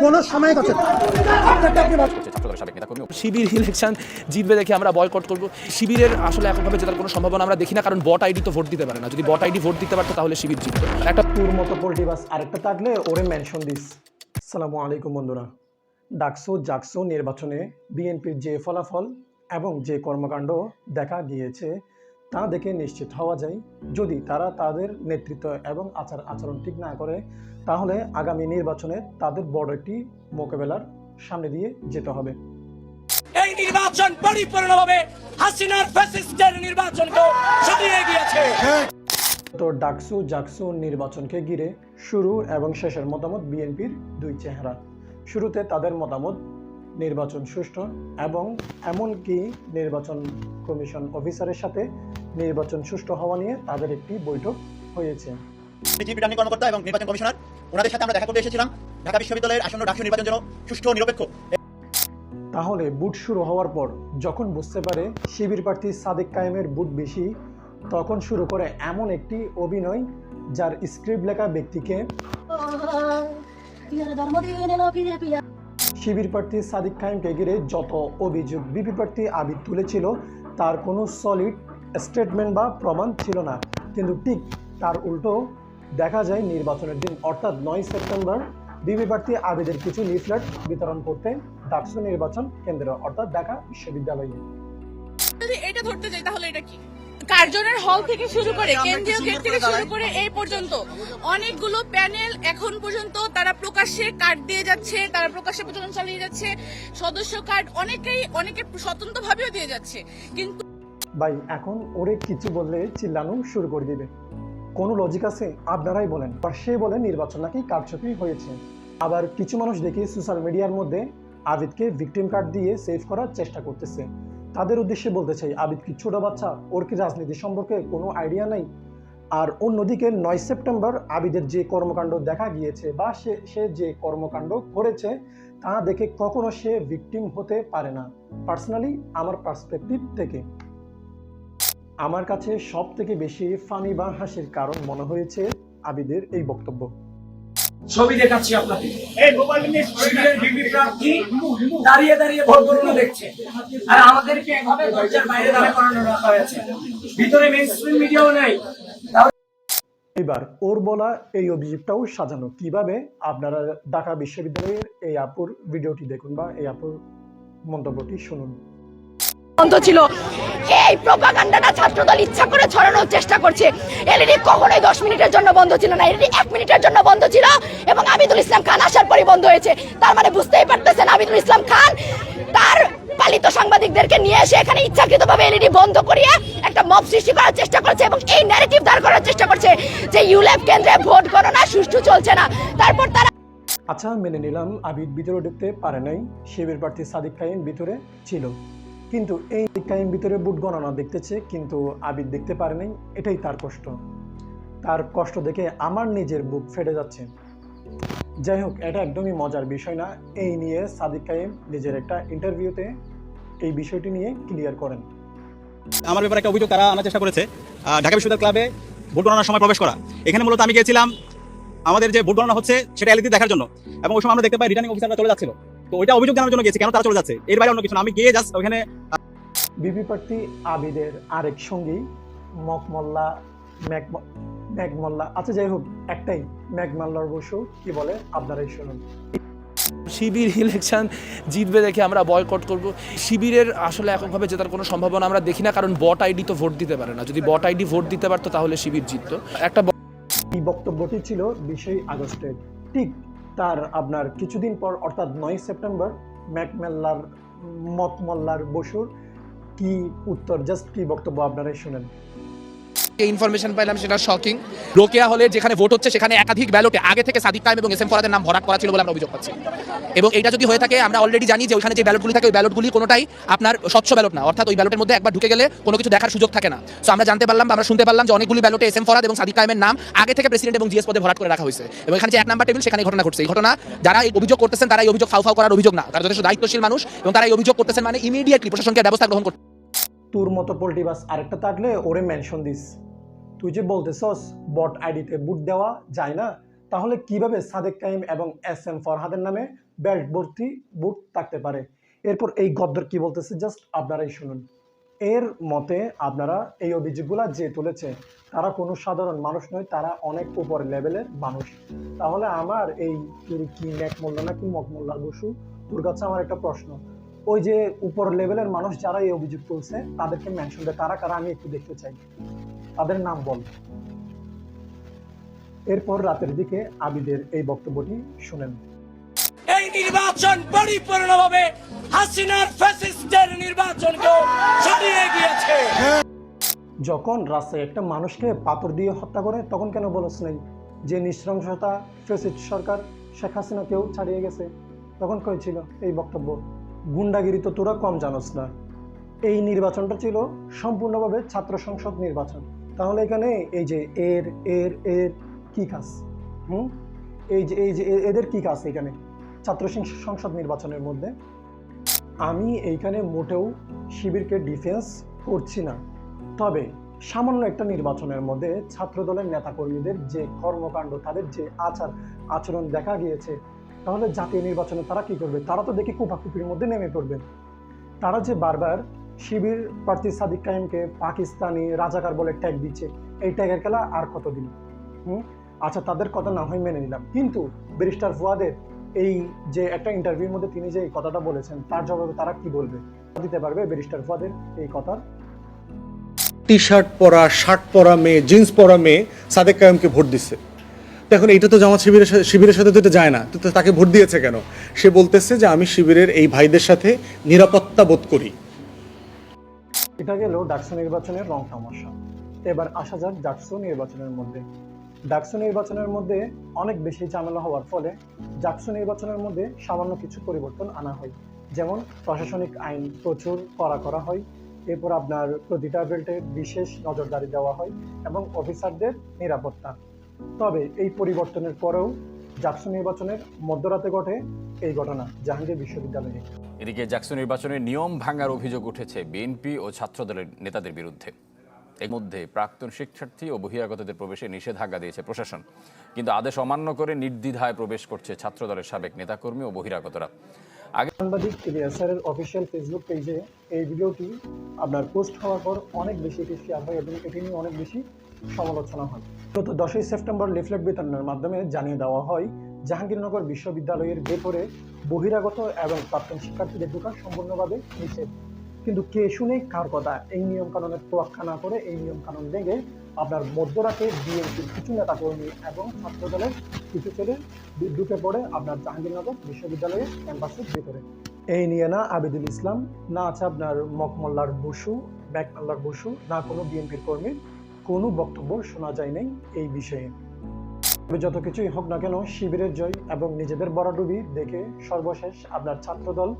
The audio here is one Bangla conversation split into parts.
কোন সময় শিবির ইলেকশন জিতবে দেখে আমরা বয়কট করব। শিবিরের আসলে এককভাবে জেতার কোনো সম্ভাবনা আমরা দেখি না কারণ বট আইডি তো ভোট দিতে পারে না। যদি বট আইডি ভোট দিতে পারতো তাহলে শিবির জিততো। একটা তোর মতো পোল্ট্রি বাস আরেকটা থাকলে ওরে মেনশন দিস। সালামু আলাইকুম বন্ধুরা। ডাকসু জাকসু নির্বাচনে বিএনপির যে ফলাফল এবং যে কর্মকাণ্ড দেখা গিয়েছে তা দেখে নিশ্চিত হওয়া যায়। যদি তারা তাদের নেতৃত্ব এবং আচার আচরণ ঠিক না করে তাহলে আগামী নির্বাচনে তাদের বড় একটি মোকাবেলার সামনে দিয়ে যেতে হবে। এই নির্বাচন পরিপূর্ণভাবে হাসিনার ফ্যাসিস্টের নির্বাচনকে সরিয়ে গিয়েছে তো ডাকসু জাকসু নির্বাচনকে ঘিরে শুরু এবং শেষের মতামত বিএনপির দুই চেহারা। শুরুতে তাদের মতামত নির্বাচন সুষ্ঠু এবং এমনকি নির্বাচন কমিশন অফিসারের সাথে নির্বাচন সুষ্ঠু হওয়া নিয়ে তাদের একটি বৈঠক হয়েছে। চিফ রিটার্নিং কর্মকর্তা এবং নির্বাচন কমিশনার ওনাদের সাথে আমরা দেখা করতে এসেছিলাম। ঢাকা বিশ্ববিদ্যালয়ের আসন্ন ডাকসু নির্বাচন যেন সুষ্ঠু ও নিরপেক্ষ। তাহলে বুট শুরু হওয়ার পর যখন বুঝতে পারে শিবির প্রার্থী সাদিক কায়েমের বুট বেশি তখন শুরু করে এমন একটি অভিনয় যার স্ক্রিপ্ট লেখা ব্যক্তিকে শিবির প্রার্থী সাদিক খাইমকে ঘিরে যত অভিযোগ বিপি প্রার্থী আবিদ তুলেছিল তার কোনো সলিড স্টেটমেন্ট বা প্রমাণ ছিল না। কিন্তু ঠিক তার উল্টো দেখা যায় নির্বাচনের দিন অর্থাৎ নয় সেপ্টেম্বর বিপি প্রার্থী আবিদের কিছু লিফলেট বিতরণ করতে ডাকসু নির্বাচন কেন্দ্র অর্থাৎ ঢাকা বিশ্ববিদ্যালয়ে। যদি এটা ধরতে যাই তাহলে এটা কি? কার্জনের হল থেকে শুরু করে কেন্দ্রীয় গেট থেকে শুরু করে এই পর্যন্ত অনেকগুলো প্যানেল এখন পর্যন্ত তারা প্রকাশ্যে কার্ড দিয়ে যাচ্ছে তারা প্রকাশ্যে প্রচারণ চালিয়ে যাচ্ছে সদস্য কার্ড অনেকেই অনেকে স্বতন্ত্র ভাবেও দিয়ে যাচ্ছে। কিন্তু ভাই, এখন ওরে কিছু বললে চিল্লানো শুরু করে দিবে। কোনো লজিক আছে? আপনারাই বলেন। আর সে বলে নির্বাচন নাকি কারচুপি হয়েছে। আবার কিছু মানুষ দেখি সোশ্যাল মিডিয়ার মধ্যে আবিদকে ভিকটিম কার্ড দিয়ে সেভ করার চেষ্টা করতেছে। তাদের উদ্দেশ্যে বলতে চাই, আবিদ কি ছোট বাচ্চা? ওর কি রাজনীতি সম্পর্কে কোনো আইডিয়া নাই? আর অন্যদিকে নয় সেপ্টেম্বর আবিদের যে কর্মকাণ্ড দেখা গিয়েছে বা সে সে যে কর্মকাণ্ড করেছে, তা দেখে কখনো সে ভিকটিম হতে পারে না। পার্সোনালি আমার পার্সপেক্টিভ থেকে। আমার কাছে সব থেকে বেশি ফানি বা হাসির কারণ মনে হয়েছে আবিদের এই বক্তব্য। ছবি দেখাচ্ছি আপনাকে। এই মোবাইল নিয়ে শিবিরের বিপি প্রার্থী দাঁড়িয়ে দাঁড়িয়ে ভোট গণনা দেখছে। আর আমাদেরকে এভাবে দরজার বাইরে দাঁড়া করানো রাখা হয়েছে ভিতরে মেইন স্ট্রিম মিডিয়াও নেই। এবার ওর বলা এই অভিযোগটাও সাজানো। কীভাবে? আপনারা ঢাকা বিশ্ববিদ্যালয়ের এই আপুর ভিডিওটি দেখুন বা এই আপুর মন্তব্যটি শুনুন। বন্ধ ছিল। এই প্রোপাগান্ডাটা ছাত্রদল ইচ্ছা করে ছড়ানোর চেষ্টা করছে। এলইডি কখনোই দশ মিনিটের জন্য বন্ধ ছিল না, এলইডি এক মিনিটের জন্য বন্ধ ছিল এবং আবিদুল ইসলাম খান আসার পরই বন্ধ হয়েছে। তার মানে বুঝতেই পারতেছেন আবিদুল ইসলাম খান তার পালিত সাংবাদিকদেরকে নিয়ে এসে এখানে ইচ্ছাকৃতভাবে এলইডি বন্ধ করিয়ে একটা মব সৃষ্টি করার চেষ্টা করছে এবং এই ন্যারেটিভ দাঁড় করার চেষ্টা করছে যে ইউল্যাব কেন্দ্রে ভোট গণনা সুষ্ঠু চলছে না। তারপর তারা আচ্ছা মেনে নিলাম, আবিদ ভিতরে ঢুকতে পারে নাই, শিবির প্রার্থী সাদিক কাইম ভিতরে ছিল। কিন্তু এই কাইম ভিতরে বুট গণনা দেখতেছে, কিন্তু আবিদ দেখতে পারেনি, এটাই তার কষ্ট। তার কষ্ট দেখে আমার নিজের বুক ফেটে যাচ্ছে। যাই হোক, এটা একদমই মজার বিষয় না। এই নিয়ে সাদিক কাইম নিজের একটা ইন্টারভিউতে এই বিষয়টি নিয়ে ক্লিয়ার করেন। আমার ব্যাপারে একটা অভিযোগ তারা আনার চেষ্টা করেছে। ঢাকা বিশ্ববিদ্যালয় ক্লাবে ভোট গণনার সময় প্রবেশ করা। এখানে মূলত আমি গিয়েছিলাম আমাদের যে ভোট গণনা হচ্ছে, সেটা এলইডি দেখার জন্য। এবং ওই সময় আমরা দেখতে পাই রিটার্নিং অফিসাররা চলে যাচ্ছিল। তো ওইটা অভিযোগ জানার জন্য গেছি কেন তারা চলে যাচ্ছে? এর বাইরে অন্য কিছু না। আমি গিয়ে জাস্ট ওখানে বিপি প্রার্থী আবিদের আরেক সঙ্গী মকমল্লা ম্যাক ম্যাকমল্লা। আচ্ছা যাই হোক একটাই ম্যাকমাল্লার বসু কি বলে? আপনারাই শুনুন। শিবির ইলেকশন জিতবে দেখে আমরা বয়কট করব। শিবিরের আসলে এককভাবে জেতার কোনো সম্ভাবনা আমরা দেখি না কারণ বট আইডি তো ভোট দিতে পারে না। যদি বট আইডি ভোট দিতে পারতো তাহলে শিবির জিততো। একটা এই বক্তব্যটি ছিল বিশই আগস্টের। ঠিক তার আপনার কিছুদিন পর, অর্থাৎ নয় সেপ্টেম্বর, ম্যাকমেল্লার, মতমল্লার বসুর কি উত্তর জাস্ট কি বক্তব্য আপনারাই শুনেন। ইনফরমেশন পাইলাম সেটা শকিং রোকেয়া হলে যেখানে ভোট হচ্ছে, সেখানে একাধিক ব্যালটে আগে থেকে সাদিক কায়েম এবং এস এম ফরাদের নাম ভরাট করা ছিল বলে আমরা অভিযোগ পাচ্ছি। এবং এটা যদি হয়ে থাকে, আমরা অলরেডি জানি যে ওইখানে যে ব্যালটগুলি থাকে, ওই ব্যালটগুলি কোনোটাই আপনার স্বচ্ছ ব্যালট না। অর্থাৎ ওই ব্যালটের মধ্যে একবার ঢুকে গেলে কোনো কিছু দেখার সুযোগ থাকে না। সো আমরা জানতে পারলাম আমরা শুনতে পারলাম যে অনেকগুলি ব্যালটে এস এম ফরাদ এবং সাদিক কায়েমের নাম আগে থেকে প্রেসিডেন্ট এবং জিএস পদে ভরাট করে রাখা হয়েছে। এবং এখানে যে এক নাম্বার টেবিল সেখানে ঘটনা ঘটছে। এই ঘটনা যারা এই অভিযোগ করতেছেন, তারা এই অভিযোগ ফাউ ফাউ করার অভিযোগ না। তারা যথেষ্ট দায়িত্বশীল মানুষ এবং তারা এই অভিযোগ করতেছেন মানে ইমিডিয়েটলি প্রশাসনকে ব্যবস্থা গ্রহণ করতে। তোর মতো পোল্ট্রি বাস আরেকটা থাকলে ওরে মেনশন দিস। তুই যে বলতেছস বট আইডিতে বুট দেওয়া যায় না, তাহলে কীভাবে সাদেক কাইম এবং এস এম ফরহাদের নামে বেল্ট ভর্তি বুট থাকতে পারে? এরপর এই গদ্দর কি বলতেছে জাস্ট আপনারাই শুনুন। এর মতে আপনারা এই অভিযোগগুলা যে তুলেছে, তারা কোনো সাধারণ মানুষ নয়, তারা অনেক উপর লেভেলের মানুষ। তাহলে আমার এই তোর কি ম্যাক মোল্লা নাকি মক মোল্লা বসু, তোর কাছে আমার একটা প্রশ্ন। ওই যে উপর লেভেলের মানুষ যারা এই অভিযোগ তুলছে তাদেরকে মেনশন দেয়। কারা কারা আমি একটু দেখতে চাই। তাদের নাম বল। এরপর রাতের দিকে আবিদের এই বক্তব্যটি শুনেন। এই নির্বাচন পরিপূর্ণভাবে হাসিনার ফ্যাসিস্টের নির্বাচনকে ছাড়িয়ে গিয়েছে যখন রাস্তায় একটা মানুষকে পাথর দিয়ে হত্যা করে তখন কেন নাই যে নৃশংসতা ফেসিড সরকার শেখ হাসিনাকেও ছাড়িয়ে গেছে? তখন কয়েছিল এই বক্তব্য? গুন্ডাগিরি তো তোরা কম জানোস না। এই নির্বাচনটা ছিল সম্পূর্ণভাবে ছাত্র সংসদ নির্বাচন। তাহলে এখানে এই যে এর এর এর কি কাজ? হুম? এই যে এই যে এদের কি কাজ এখানে? ছাত্র সংসদ নির্বাচনের মধ্যে। আমি এইখানে মোটেও শিবিরকে ডিফেন্স করছি না। তবে সামান্য একটা নির্বাচনের মধ্যে ছাত্রদলের নেতাকর্মীদের যে কর্মকাণ্ড, তাদের যে আচার, আচরণ দেখা গিয়েছে তাহলে জাতীয় নির্বাচনে তারা কি করবে? তারা তো দেখি কুপাকুপির মধ্যে নেমে পড়বে। তারা যে বারবার শিবির প্রার্থী সাদিক কাইমকে পাকিস্তানি রাজাকার বলে ট্যাগ দিচ্ছে, এই ট্যাগের খেলা আর কতদিন? হুম? আচ্ছা তাদের কথা না হয় মেনে নিলাম। কিন্তু ব্যারিস্টার ফুয়াদের এই যে একটা ইন্টারভিউর মধ্যে তিনি যে এই কথাটা বলেছেন, তার জবাবে তারা কি বলবে? দিতে পারবে ব্যারিস্টার ফুয়াদের এই কথার টি শার্ট পরা শার্ট পরা মেয়ে জিন্স পরা মেয়ে সাদেক কায়েমকে ভোট দিচ্ছে। এখন এটা তো জামাত শিবিরের সাথে শিবিরের সাথে তো এটা যায় না। তো তাকে ভোট দিয়েছে কেন? সে বলতেছে যে আমি শিবিরের এই ভাইদের সাথে নিরাপত্তা বোধ করি। এটা গেল ডাকসু নির্বাচনের রং তামাশা। এবার আসা যাক ডাকসু নির্বাচনের মধ্যে। ডাকসু নির্বাচনের মধ্যে অনেক বেশি ঝামেলা হওয়ার ফলে ডাকসু নির্বাচনের মধ্যে সামান্য কিছু পরিবর্তন আনা হয়। যেমন প্রশাসনিক আইন প্রচুর করা করা হয়। এরপর আপনার প্রতিটা বেল্টে বিশেষ নজরদারি দেওয়া হয় এবং অফিসারদের নিরাপত্তা। তবে এই পরিবর্তনের পরেও ডাকসু নির্বাচনের মধ্যরাতে ঘটে এই ঘটনা জাহাঙ্গীর বিশ্ববিদ্যালয়ে। এদিকে জাকসু নির্বাচনের নিয়ম ভাঙার অভিযোগ উঠেছে বিএনপি ও ছাত্রদলের নেতাদের বিরুদ্ধে। এর মধ্যে প্রাক্তন শিক্ষার্থী ও বহিরাগতদের প্রবেশে নিষেধাজ্ঞা দিয়েছে প্রশাসন। কিন্তু আদেশ অমান্য করে নির্দ্বিধায় প্রবেশ করছে ছাত্রদলের সাবেক নেতাকর্মী ও বহিরাগতরা। আগে সাংবাদিক ইলিয়াসারের অফিসিয়াল ফেসবুক পেজে এই ভিডিওটি আপনার পোস্ট হওয়ার পর অনেক বেশি এটি শেয়ার হয় এবং এটি নিয়ে অনেক বেশি সমালোচনা হয়। গত দশই সেপ্টেম্বর লিফলেট বিতরণের মাধ্যমে জানিয়ে দেওয়া হয়, জাহাঙ্গীরনগর বিশ্ববিদ্যালয়ের ভেতরে বহিরাগত এবং প্রাক্তন শিক্ষার্থীদের ঢোকা সম্পূর্ণভাবে নিষেধ। কিন্তু কে শুনে কার কথা, এই নিয়ম কানুনের তোয়াক্কা না করে এই নিয়ম কানুন ভেঙে আপনার মধ্যরাতে বিএনপির কিছু নেতাকর্মী এবং ছাত্রদলের কিছু ছেলে ঢুকে পড়ে আপনার জাহাঙ্গীরনগর বিশ্ববিদ্যালয়ের ক্যাম্পাসের ভেতরে। এই নিয়ে না আবিদুল ইসলাম, না আছে আপনার মকমল্লার বসু, ব্যাকমাল্লার বসু, না কোনো বিএনপির কর্মীর কোনো বক্তব্য শোনা যায় নাই এই বিষয়ে। তবে যত কিছুই হোক না কেন, শিবিরের জয় এবং নিজেদের বড়ডুবি দেখে সর্বশেষ আপনার ছাত্রদল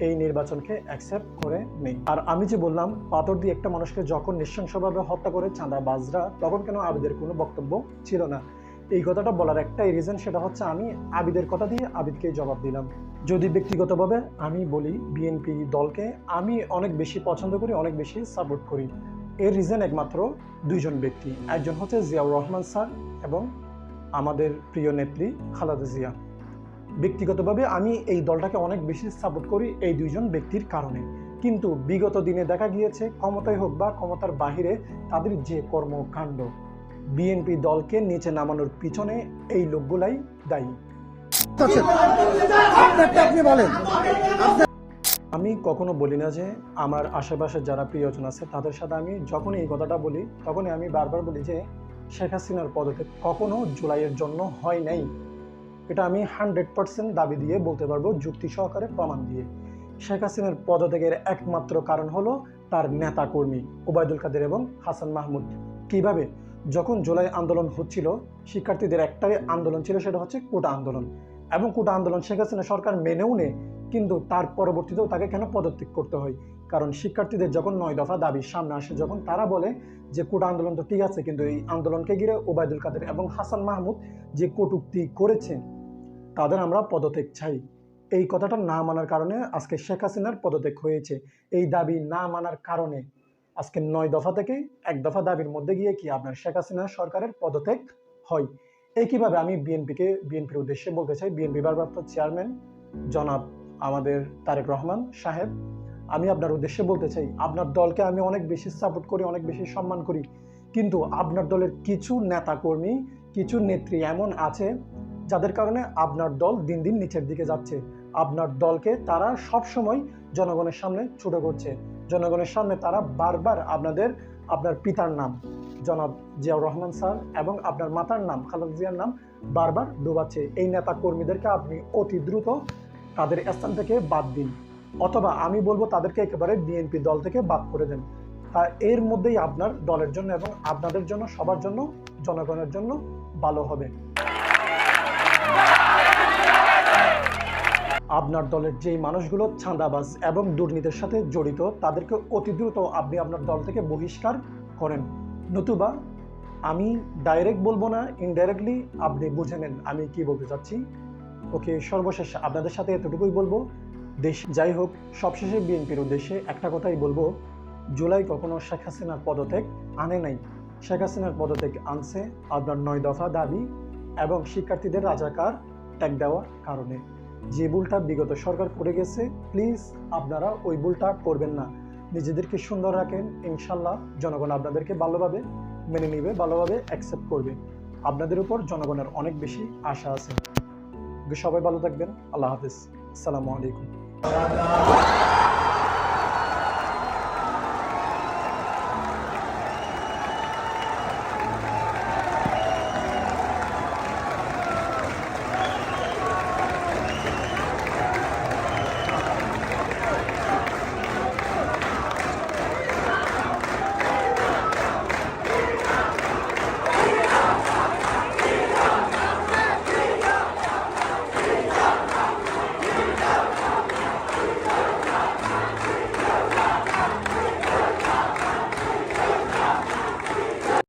এই নির্বাচনকে অ্যাকসেপ্ট করে নেই। আর আমি যে বললাম, পাথর দিয়ে একটা মানুষকে যখন নৃশংসভাবে হত্যা করে চাঁদাবাজরা, তখন কেন আবিদের কোনো বক্তব্য ছিল না? এই কথাটা বলার একটাই রিজন সেটা হচ্ছে আমি আবিদের কথা দিয়ে আবিদকে জবাব দিলাম। যদি ব্যক্তিগতভাবে আমি বলি, বিএনপি দলকে আমি অনেক বেশি পছন্দ করি, অনেক বেশি সাপোর্ট করি। এর রিজন একমাত্র দুইজন ব্যক্তি। একজন হচ্ছে জিয়াউর রহমান স্যার এবং আমাদের প্রিয় নেত্রী খালাদা জিয়া। ব্যক্তিগতভাবে আমি এই দলটাকে অনেক বেশি সাপোর্ট করি এই দুইজন ব্যক্তির কারণে। কিন্তু বিগত দিনে দেখা গিয়েছে, ক্ষমতায় হোক বা ক্ষমতার বাহিরে তাদের যে কর্মকাণ্ড বিএনপি দলকে নিচে নামানোর পিছনে এই লোকগুলাই দায়ী। আমি কখনো বলি না যে আমার আশেপাশে যারা প্রিয়জন আছে, তাদের সাথে আমি যখন এই কথাটা বলি, তখনই আমি বারবার বলি যে শেখ হাসিনার পদত্যাগ কখনো জুলাইয়ের জন্য হয় নাই। এটা আমি হান্ড্রেড পার্সেন্ট দাবি দিয়ে বলতে পারব যুক্তি সহকারে প্রমাণ দিয়ে। শেখ হাসিনার পদত্যাগের একমাত্র কারণ হলো তার নেতা কর্মী ওবায়দুল কাদের এবং হাসান মাহমুদ। কীভাবে? যখন জুলাই আন্দোলন হচ্ছিল, শিক্ষার্থীদের একটাই আন্দোলন ছিল, সেটা হচ্ছে কোটা আন্দোলন। এবং কোটা আন্দোলন শেখ হাসিনা সরকার মেনেও নেয় কিন্তু তার পরবর্তীতেও তাকে কেন পদত্যাগ করতে হয়? কারণ শিক্ষার্থীদের যখন নয় দফা দাবি সামনে আসে, যখন তারা বলে যে কোটা আন্দোলন তো ঠিক আছে, কিন্তু এই আন্দোলনকে ঘিরে ওবায়দুল কাদের এবং হাসান মাহমুদ যে কটুক্তি করেছে তাদের আমরা পদত্যাগ চাই। এই কথাটা না মানার কারণে আজকে শেখ হাসিনার পদত্যাগ হয়েছে। এই দাবি না মানার কারণে আজকে নয় দফা থেকে এক দফা দাবির মধ্যে গিয়ে কি আপনার শেখ হাসিনা সরকারের পদত্যাগ হয়? একইভাবে আমি বিএনপিকে বিএনপির উদ্দেশ্যে বলতে চাই? বিএনপি ভারপ্রাপ্ত চেয়ারম্যান জনাব আমাদের তারেক রহমান সাহেব। আমি আপনার উদ্দেশ্যে বলতে চাই, আপনার দলকে আমি অনেক বেশি সাপোর্ট করি, অনেক বেশি সম্মান করি। কিন্তু আপনার দলের কিছু নেতাকর্মী, কিছু নেত্রী এমন আছে, যাদের কারণে আপনার দল দিন দিন নিচের দিকে যাচ্ছে। আপনার দলকে তারা সব সময় জনগণের সামনে ছোট করছে। জনগণের সামনে তারা বারবার আপনাদের, আপনার পিতার নাম জনাব জিয়াউর রহমান স্যার এবং আপনার মাতার নাম, খালেদা জিয়ার নাম বারবার ডুবাচ্ছে। এই নেতা কর্মীদেরকে আপনি অতি দ্রুত তাদের স্থান থেকে বাদ দিন, অথবা আমি বলব তাদেরকে একেবারে বিএনপি দল থেকে বাদ করে দেন। তা এর মধ্যেই আপনার দলের জন্য এবং আপনাদের জন্য, সবার জন্য, জনগণের জন্য ভালো হবে। আপনার দলের যেই মানুষগুলো ছাঁদাবাজ এবং দুর্নীতির সাথে জড়িত, তাদেরকে অতি দ্রুত আপনি আপনার দল থেকে বহিষ্কার করেন। নতুবা আমি ডাইরেক্ট বলব না ইনডাইরেক্টলি আপনি বুঝে নেন আমি কি বলতে চাচ্ছি। ওকে, সর্বশেষ আপনাদের সাথে এতটুকুই বলব, দেশ যাই হোক, সবশেষে বিএনপির উদ্দেশ্যে একটা কথাই বলব, জুলাই কখনো শেখ হাসিনার পদত্যাগ আনে নাই। শেখ হাসিনার পদত্যাগ আনছে আপনার নয় দফা দাবি এবং শিক্ষার্থীদের রাজাকার ত্যাগ দেওয়ার কারণে। যে ভুলটা বিগত সরকার করে গেছে প্লিজ আপনারা ওই ভুলটা করবেন না। নিজেদেরকে সুন্দর রাখেন, ইনশাল্লাহ জনগণ আপনাদেরকে ভালোভাবে মেনে নিবে, ভালোভাবে অ্যাকসেপ্ট করবে। আপনাদের উপর জনগণের অনেক বেশি আশা আছে। সবাই ভালো থাকবেন। আল্লাহ হাফিজ। আসসালামু আলাইকুম।